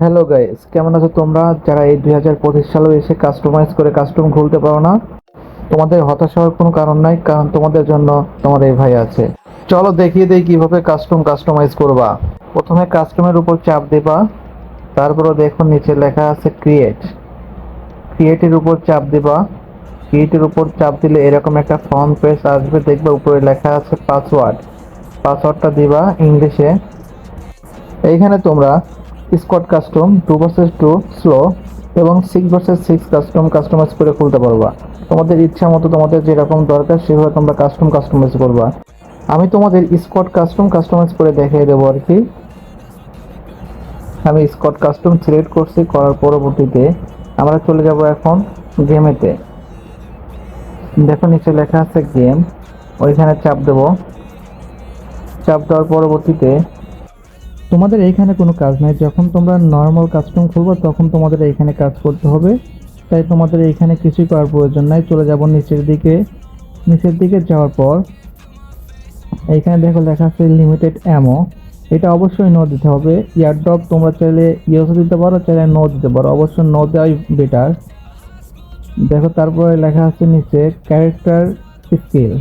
Hello guys কেমন আছো তোমরা? যারা এই দুই হাজার পঁচিশ সালে এসে কাস্টমাইজ করে কাস্টম খুলতে পারো না, তোমাদের হতাশ হওয়ার কোনো কারণ নাই, কারণ তোমাদের জন্য তোমাদের এই ভাই আছে। চলো দেখিয়ে দেই কীভাবে কাস্টম কাস্টমাইজ করবা। প্রথমে কাস্টমের উপর চাপ দেবা, তারপরে দেখো নিচে লেখা আছে ক্রিয়েট ক্রিয়েটের উপর চাপ দিবা। ক্রিয়েটের উপর চাপ দিলে এরকম একটা ফর্ম পেজ আসবে, দেখবে উপরে লেখা আছে পাসওয়ার্ড পাসওয়ার্ডটা দিবা ইংলিশে। এইখানে তোমরা Scott custom, two versus two slow এবং six versus six custom customize করে খুলতে পারবা। তোমাদের ইচ্ছা মতো তোমাদের যেরকম দরকার সেভাবে তোমরা কাস্টম কাস্টমাইজ করবা। আমি তোমাদের স্কট কাস্টম কাস্টমাইজ করে দেখিয়ে দেবো আর কি। আমি স্কট কাস্টম সিলেক্ট করছি, করার পরবর্তীতে আমরা চলে যাব এখন গেমেতে দেখো নিচে লেখা আছে গেম ওইখানে চাপ দেবো। চাপ দেওয়ার পরবর্তীতে তোমাদের এইখানে কোনো কাজ নাই। যখন তোমরা নর্মাল কাস্টম খুলবে, তখন তোমাদের এইখানে কাজ করতে হবে। তাই তোমাদের এইখানে কিছুই করার প্রয়োজন নাই। চলে যাব নিচের দিকে। নিচের দিকে যাওয়ার পর, এইখানে দেখো লেখা আছে লিমিটেড অ্যামো এটা অবশ্যই নো দিতে হবে। ইয়ারড্রপ তোমরা চাইলে ইয়েসও দিতে পারো, চাইলে নো দিতে পারো। অবশ্যই নো দেওয়াই বেটার দেখো তারপরে লেখা আছে নিচে ক্যারেক্টার স্কিল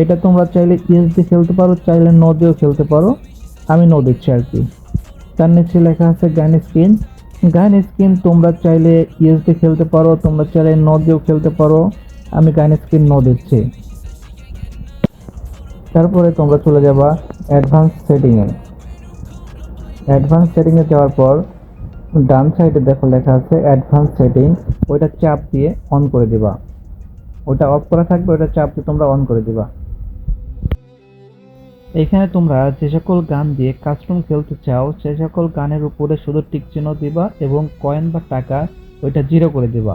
এটা তোমরা চাইলে ইয়েস দিয়ে খেলতে পারো, চাইলে নো দিয়েও খেলতে পারো। আমি নো দিচ্ছি আর কি। তার নিচে লেখা আছে গান স্কিন গান স্কিন তোমরা চাইলে ইয়েস দিয়ে খেলতে পারো, তোমরা চাইলে নো দিয়েও খেলতে পারো। আমি গান স্কিন নো দিচ্ছি তারপরে তোমরা চলে যাবা অ্যাডভান্স সেটিংয়ে অ্যাডভান্স সেটিংয়ে যাওয়ার পর ডান সাইডে দেখো লেখা আছে অ্যাডভান্স সেটিং ওইটা চাপ দিয়ে অন করে দিবা। ওটা অফ করা থাকবে ওটা চাপ দিয়ে তোমরা অন করে দিবা। এখানে তোমরা যে সকল গান দিয়ে কাস্টম খেলতে চাও, সে সকল গানের উপরে শুধু টিক চিহ্ন দিবা এবং কয়েন বা টাকা ওইটা জিরো করে দিবা।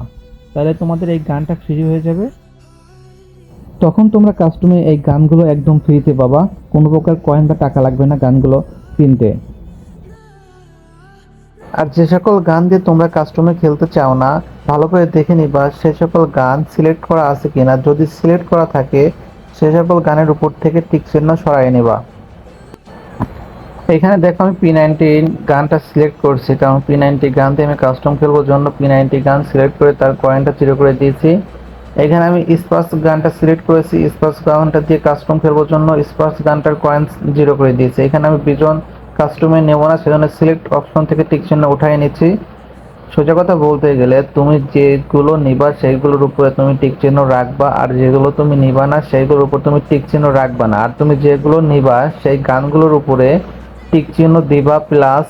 তাহলে তোমাদের এই গানটা ফ্রি হয়ে যাবে। তখন তোমরা কাস্টমে এই গানগুলো একদম ফ্রিতে পাবা। কোনো প্রকার কয়েন বা টাকা লাগবে না গানগুলো কিনতে। আর যে সকল গান দিয়ে তোমরা কাস্টমে খেলতে চাও না, ভালো করে দেখে নিবা সে সকল গান সিলেক্ট করা আছে কিনা। যদি সিলেক্ট করা থাকে সে সকল গানের উপর থেকে টিক চিহ্ন সরাই নেবা। এখানে দেখো আমি পি নাইনটিন গানটা সিলেক্ট করছি। কারণ পি নাইনটি গান দিয়ে আমি কাস্টম খেলব জন্য পি নাইনটি গান সিলেক্ট করে তার কয়েনটা জিরো করে দিয়েছি। এখানে আমি স্পার্স গানটা সিলেক্ট করেছি। স্পার্স গানটা দিয়ে কাস্টম খেলবার জন্য স্পার্স গানটার কয়েন জিরো করে দিয়েছি। এখানে আমি বিজন কাস্টমে নেব না, সেজন্য সিলেক্ট অপশন থেকে টিক চিহ্ন উঠাই নিচ্ছি। সোজা কথা বলতে গেলে তুমি যেগুলো নিবা সেইগুলোর উপরে তুমি টিক চিহ্ন রাখবা, আর যেগুলো তুমি নিবা না সেইগুলোর উপর তুমি টিক চিহ্ন রাখবা না। আর তুমি যেগুলো নিবা সেই গানগুলোর উপরে টিক চিহ্ন দিবা প্লাস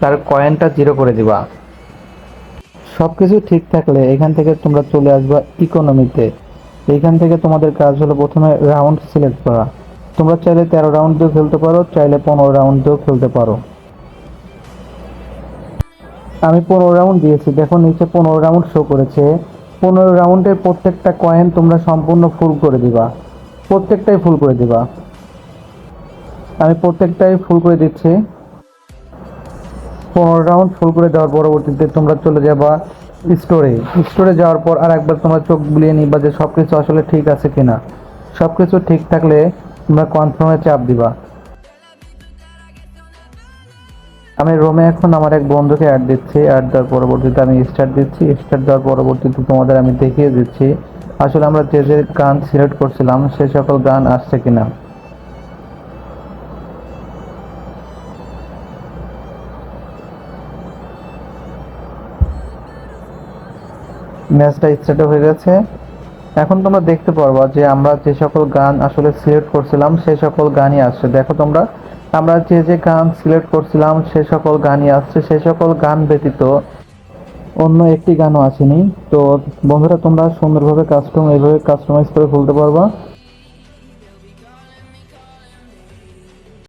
তার কয়েনটা জিরো করে দিবা। সব কিছু ঠিক থাকলে এখান থেকে তোমরা চলে আসবা ইকোনমিতে এইখান থেকে তোমাদের কাজ হলো প্রথমে রাউন্ড সিলেক্ট করা। তোমরা চাইলে তেরো রাউন্ড দিয়েও খেলতে পারো, চাইলে পনেরো রাউন্ড দিয়েও খেলতে পারো। আমি পনেরো রাউন্ড দিয়েছি। দেখো নিচে পনেরো রাউন্ড শো করেছে। পনেরো রাউন্ডের প্রত্যেকটা কয়েন তোমরা সম্পূর্ণ ফুল করে দিবা। প্রত্যেকটাই ফুল করে দিবা। আমি প্রত্যেকটাই ফুল করে দিচ্ছি। পনেরো রাউন্ড ফুল করে দেওয়ার পরবর্তীতে তোমরা চলে যাবা স্টোরে স্টোরে যাওয়ার পর আর একবার তোমরা চোখ বুলিয়ে নিবা যে সব কিছু আসলে ঠিক আছে কিনা। সব কিছু ঠিক থাকলে তোমরা কনফার্মে চাপ দিবা। আমি রোমে এখন আমার এক বন্ধুকে অ্যাড দিচ্ছি অ্যাড দেওয়ার পরবর্তীতে আমি স্টার্ট দিচ্ছি। স্টার্ট দেওয়ার পরবর্তীতে তোমাদের আমি দেখিয়ে দিচ্ছি। আসলে আমরা যে যে গান সিলেক্ট করছিলাম, সে সকল গান আসছে কিনা? ম্যাচটা স্টার্ট হয়ে গেছে। এখন তোমরা দেখতে পারবা যে আমরা যে সকল গান আসলে সিলেক্ট করছিলাম সেই সকল গানই আসছে। দেখো তোমরা আমরা যে যে গান সিলেক্ট করছিলাম, সে সকল গানই আসছে। সে সকল গান ব্যতীত অন্য একটি গানও আসেনি। তো বন্ধুরা, তোমরা সুন্দরভাবে কাস্টম এইভাবে কাস্টমাইজ করে খুলতে পারবা।